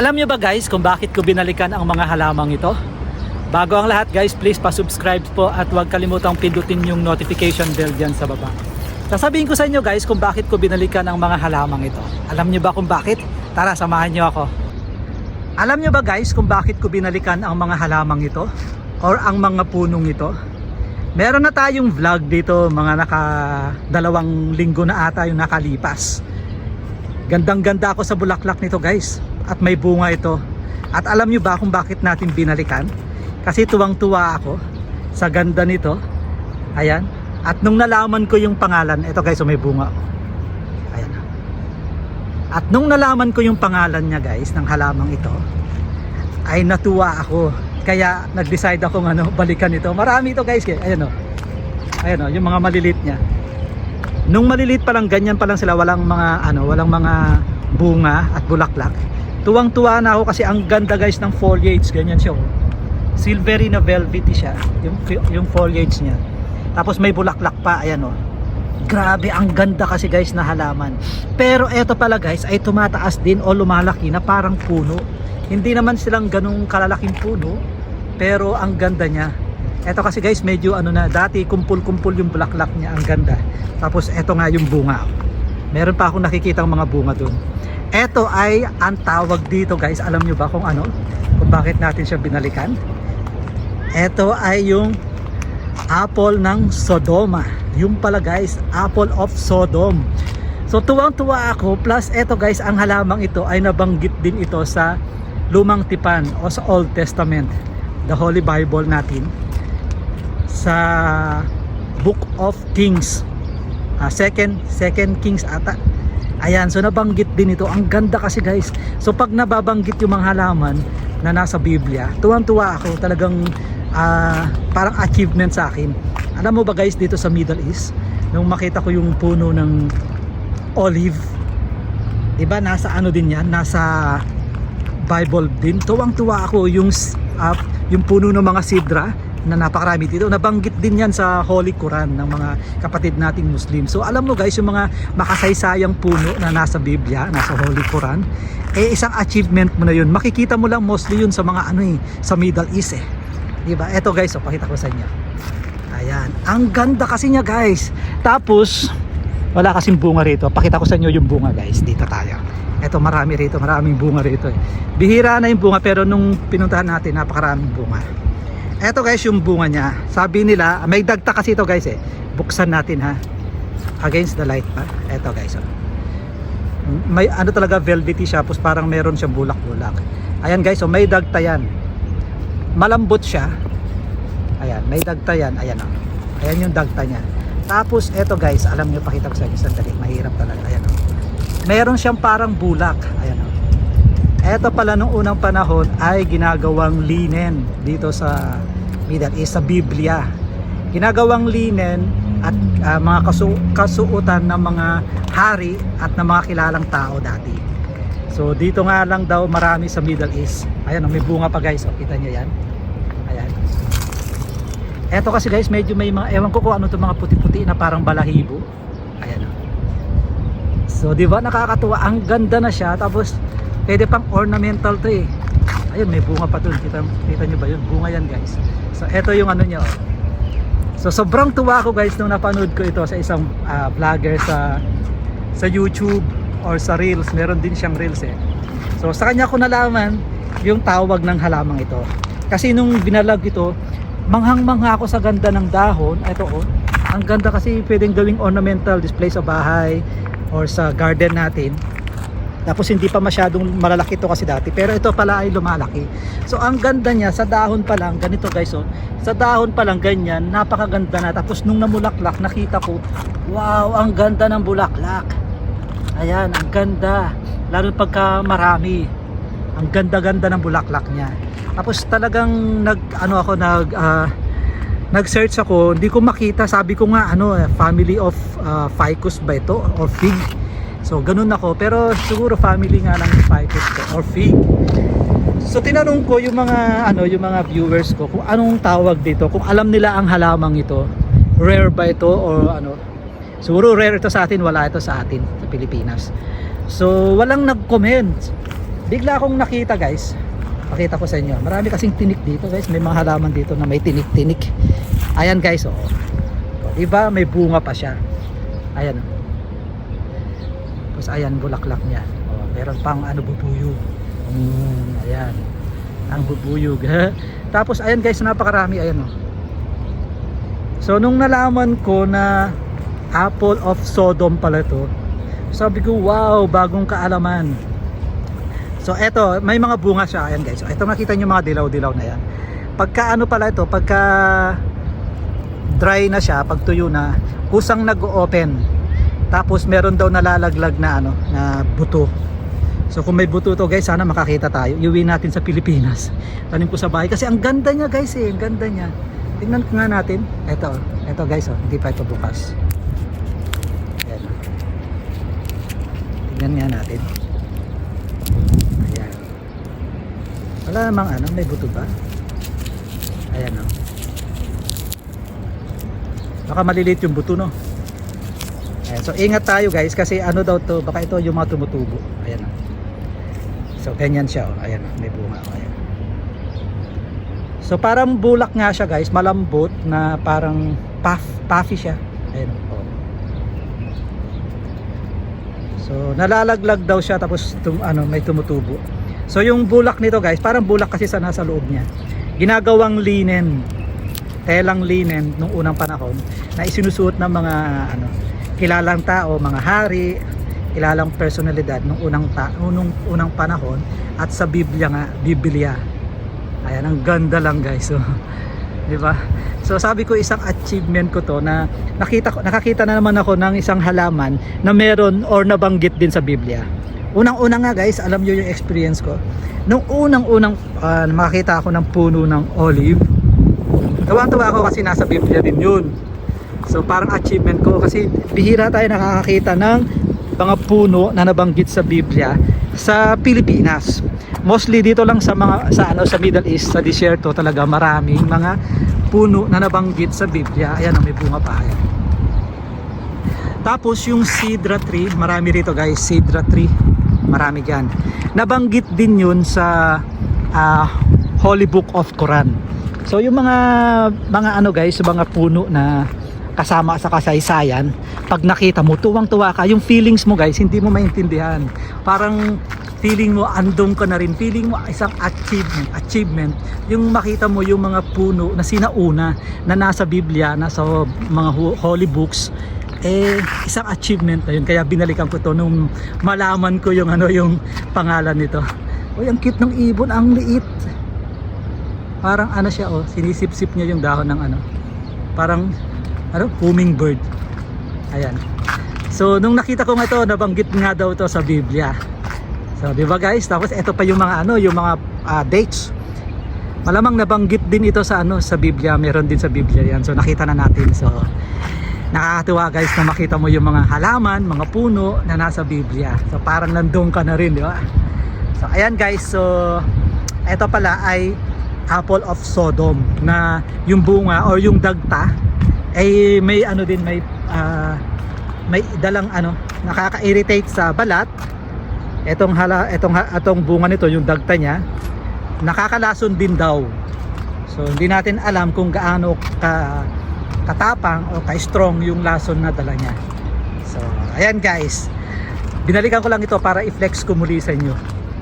Alam nyo ba guys kung bakit ko binalikan ang mga halamang ito? Bago ang lahat guys, please pa-subscribe po at huwag kalimutang pindutin yung notification bell dyan sa baba. Sasabihin ko sa inyo guys kung bakit ko binalikan ang mga halamang ito. Alam nyo ba kung bakit? Tara, samahan nyo ako. Alam nyo ba guys kung bakit ko binalikan ang mga halamang ito? Or ang mga punong ito? Meron na tayong vlog dito mga naka dalawang linggo na ata yung nakalipas. Gandang ganda ako sa bulaklak nito guys at may bunga ito. At alam nyo ba kung bakit natin binalikan? Kasi tuwang tuwa ako sa ganda nito. Ayan. At nung nalaman ko yung pangalan, ito guys, oh, may bunga. Ayan. At nung nalaman ko yung pangalan niya guys, ng halamang ito, ay natuwa ako. Kaya nag-decide akong ano, balikan ito. Marami ito guys. Ayan o. Ayan o, yung mga malilit niya. Nung malilit pa lang, ganyan pa lang sila. Walang mga, ano, walang mga bunga at bulaklak. Tuwang-tuwa na ako kasi ang ganda guys ng foliage. Ganyan siya. oh. Silvery na velvety siya. Yung, yung foliage niya. Tapos may bulaklak pa. Ayan o. Grabe, ang ganda kasi guys na halaman. Pero eto pala guys ay tumataas din o lumalaki na parang puno. Hindi naman silang ganung kalalaking puno, pero ang ganda niya. Eto kasi guys, medyo ano na, dati kumpul-kumpul yung bulaklak niya, ang ganda. Tapos eto nga yung bunga. Meron pa akong nakikita mga bunga dun. Eto ay ang tawag dito guys, alam nyo ba kung ano? Kung bakit natin siya binalikan? Eto ay yung apple ng Sodoma. Yung pala guys, apple of Sodom. So tuwang-tuwa ako plus eto guys, ang halamang ito ay nabanggit din ito sa Lumang Tipan o sa Old Testament, the Holy Bible natin sa Book of Kings. Ah, second second Kings ata. Ayan, so nabanggit din ito. Ang ganda kasi guys. So pag nababanggit yung mga halaman na nasa Biblia, tuwang-tuwa ako. Talagang ah, parang achievement sa akin. Alam mo ba guys dito sa Middle East, nung makita ko yung puno ng olive, 'di ba nasa ano din 'yan, nasa Bible din. Tuwang-tuwa ako yung ah, yung puno ng mga sidra na napakarami dito. Nabanggit din yan sa Holy Quran ng mga kapatid nating Muslim. So alam mo guys, yung mga makasaysayang puno na nasa Biblia, nasa Holy Quran, eh isang achievement mo na yun. Makikita mo lang mostly yun sa mga ano eh, sa Middle East eh. Diba? Eto guys, oh, pakita ko sa inyo. Ayan. Ang ganda kasi niya guys. Tapos, wala kasing bunga rito. Pakita ko sa inyo yung bunga guys. Dito tayo. Eto marami rito. Maraming bunga rito eh. Bihira na yung bunga pero nung pinuntahan natin, napakaraming bunga. Eto guys yung bunga niya. Sabi nila, may dagta kasi ito guys eh. Buksan natin ha. Against the light pa. Eto guys oh. May ano talaga velvety siya. Tapos parang meron siyang bulak-bulak. Ayan guys, oh, may dagta yan. Malambot siya. Ayan, may dagta yan. Ayan oh. Ayan yung dagta niya. Tapos eto guys, alam niyo pakita ko sa inyo sandali. Mahirap talaga. Ayan oh. Meron siyang parang bulak. Ayan Eto pala nung unang panahon ay ginagawang linen dito sa Middle East sa Biblia. Ginagawang linen at ah, mga kasu- kasuotan ng mga hari at ng mga kilalang tao dati. So dito nga lang daw marami sa Middle East. Ayan, oh, may bunga pa guys. Oh, kita niyo yan? Ayan. Eto kasi guys, medyo may mga, ewan ko kung ano to mga puti-puti na parang balahibo. Ayan. oh. So, di ba nakakatuwa? Ang ganda na siya. Tapos, pwede pang ornamental to eh. Ayun, may bunga pa dun. Kita, kita nyo ba yun? Bunga yan guys. So, eto yung ano niya. Oh. So, sobrang tuwa ako guys nung napanood ko ito sa isang ah, vlogger sa sa YouTube or sa Reels. Meron din siyang Reels eh. So, sa kanya ko nalaman yung tawag ng halamang ito. Kasi nung binalag ito, manghang-mangha ako sa ganda ng dahon. Ito oh. Ang ganda kasi pwedeng gawing ornamental display sa bahay or sa garden natin. Tapos hindi pa masyadong malalaki ito kasi dati. Pero ito pala ay lumalaki. So ang ganda niya sa dahon pa lang, ganito guys oh. Sa dahon pa lang ganyan, napakaganda na. Tapos nung namulaklak, nakita ko, wow, ang ganda ng bulaklak. Ayan, ang ganda. Lalo pagka marami. Ang ganda-ganda ng bulaklak niya. Tapos talagang nag ano ako nag ah, nag-search ako, hindi ko makita. Sabi ko nga ano, eh, family of ah, ficus ba ito or fig. So ganun ako, pero siguro family nga lang ng ficus ko or fig. So tinanong ko yung mga ano, yung mga viewers ko kung anong tawag dito, kung alam nila ang halamang ito. Rare ba ito or ano? Siguro rare ito sa atin, wala ito sa atin sa Pilipinas. So walang nag-comment. bigla akong nakita guys. Pakita ko sa inyo. Marami kasing tinik dito guys. May mga halaman dito na may tinik-tinik. Ayan guys, oh. Diba may bunga pa siya. Ayan. oh. Tapos ayan bulaklak niya. Oh, meron pang ano bubuyog. Mm, ayan. Ang bubuyog. Tapos ayan guys, napakarami ayan oh. So nung nalaman ko na Apple of Sodom pala to, sabi ko, wow, bagong kaalaman. So eto, may mga bunga siya. Ayan guys. So, eto makita nyo mga dilaw-dilaw na yan. Pagka ano pala ito, pagka dry na siya, pag tuyo na, kusang nag-open. Tapos meron daw nalalaglag na ano, na buto. So kung may buto to guys, sana makakita tayo. Iuwi natin sa Pilipinas. Tanim ko sa bahay. Kasi ang ganda niya guys eh, ang ganda niya. Tingnan nga natin. Ito, ito guys oh, hindi pa ito bukas. Ayan. Tingnan nga natin. Ayan. Wala namang ano, may buto ba? Ayan oh. Baka maliliit yung buto no. Ayan, so ingat tayo guys kasi ano daw to, baka ito yung mga tumutubo. Ayan. So ganyan siya oh. Ayan may bunga oh. Ayan. So parang bulak nga siya guys, malambot na parang puff, puffy siya. Ayan oh. So nalalaglag daw siya tapos tum, ano, may tumutubo. So yung bulak nito guys, parang bulak kasi sa nasa loob niya. Ginagawang linen, telang linen nung unang panahon na isinusuot ng mga ano, kilalang tao, mga hari, kilalang personalidad nung unang ta unang unang panahon at sa Biblia nga, Biblia. Ayan, ang ganda lang guys. So, 'di ba? So sabi ko isang achievement ko to na nakita ko nakakita na naman ako ng isang halaman na meron or nabanggit din sa Biblia. Unang-una nga guys, alam niyo yung experience ko. Nung unang-unang ah, makakita ako ng puno ng olive, Tawa-tawa ako kasi nasa Biblia din yun. So parang achievement ko kasi bihira tayo nakakakita ng mga puno na nabanggit sa Biblia sa Pilipinas. Mostly dito lang sa mga sa ano sa Middle East, sa disyerto talaga maraming mga puno na nabanggit sa Biblia. Ayan, oh, may bunga pa. Ayan. Tapos yung cedra tree, marami rito guys, cedra tree. Marami diyan. Nabanggit din yun sa ah, Holy Book of Quran. So yung mga mga ano guys, mga puno na kasama sa kasaysayan, pag nakita mo, tuwang-tuwa ka, yung feelings mo guys, hindi mo maintindihan. Parang feeling mo andong ka na rin, feeling mo isang achievement, achievement, yung makita mo yung mga puno na sinauna na nasa Biblia, nasa mga ho- holy books, eh isang achievement na yun. Kaya binalikan ko to nung malaman ko yung ano yung pangalan nito. Uy, ang cute ng ibon, ang liit. Parang ano siya oh, sinisip-sip niya yung dahon ng ano. Parang ano, hummingbird. Ayan. So nung nakita ko nga ito, nabanggit nga daw to sa Biblia. So, di ba guys? Tapos ito pa yung mga ano, yung mga ah, dates. Malamang nabanggit din ito sa ano, sa Biblia. Meron din sa Biblia 'yan. So nakita na natin. So nakakatuwa guys na makita mo yung mga halaman, mga puno na nasa Biblia. So parang nandun ka na rin, di ba? So ayan guys, so ito pala ay apple of Sodom na yung bunga or yung dagta ay may ano din may ah, may dalang ano nakaka-irritate sa balat. Etong hala etong etong bunga nito yung dagta niya nakakalason din daw. So hindi natin alam kung gaano ka katapang o ka-strong yung lason na dala niya. So ayan guys. Binalikan ko lang ito para i-flex ko muli sa inyo.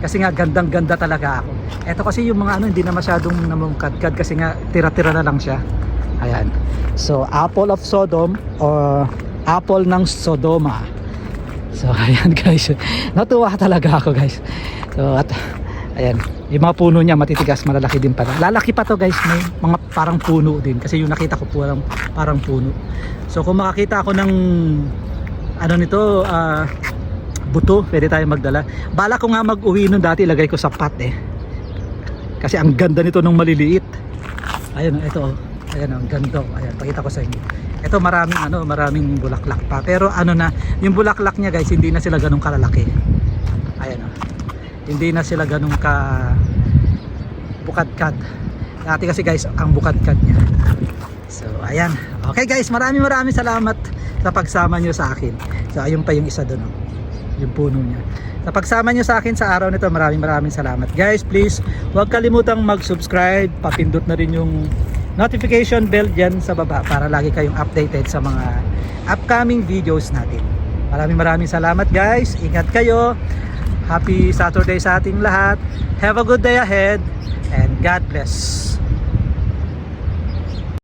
Kasi nga gandang ganda talaga ako. Ito kasi yung mga ano hindi na masyadong namumukadkad kasi nga tira-tira na lang siya. Ayan. So apple of Sodom or apple ng Sodoma. So ayan guys. Natuwa talaga ako guys. So at ayan, yung mga puno niya matitigas, malalaki din pala. Lalaki pa to guys, may mga parang puno din kasi yung nakita ko parang parang puno. So kung makakita ako ng ano nito, ah buto, pwede tayo magdala. Bala ko nga mag-uwi nun dati, ilagay ko sa pot eh. Kasi ang ganda nito nung maliliit. Ayun, ito oh. Ayan, ang ganda. Ayan, pakita ko sa inyo. Ito maraming ano, maraming bulaklak pa. Pero ano na, yung bulaklak niya guys, hindi na sila ganun kalalaki. Ayan oh. Hindi na sila ganun ka bukadkad. Dati kasi guys, ang bukadkad niya. So, ayan. Okay guys, maraming maraming salamat sa pagsama nyo sa akin. So, ayun pa yung isa doon. Oh. yung puno niya. Sa pagsama nyo sa akin sa araw nito, maraming maraming salamat. Guys, please, huwag kalimutang mag-subscribe, papindot na rin yung notification bell dyan sa baba para lagi kayong updated sa mga upcoming videos natin. Maraming maraming salamat guys. Ingat kayo. Happy Saturday sa ating lahat. Have a good day ahead and God bless.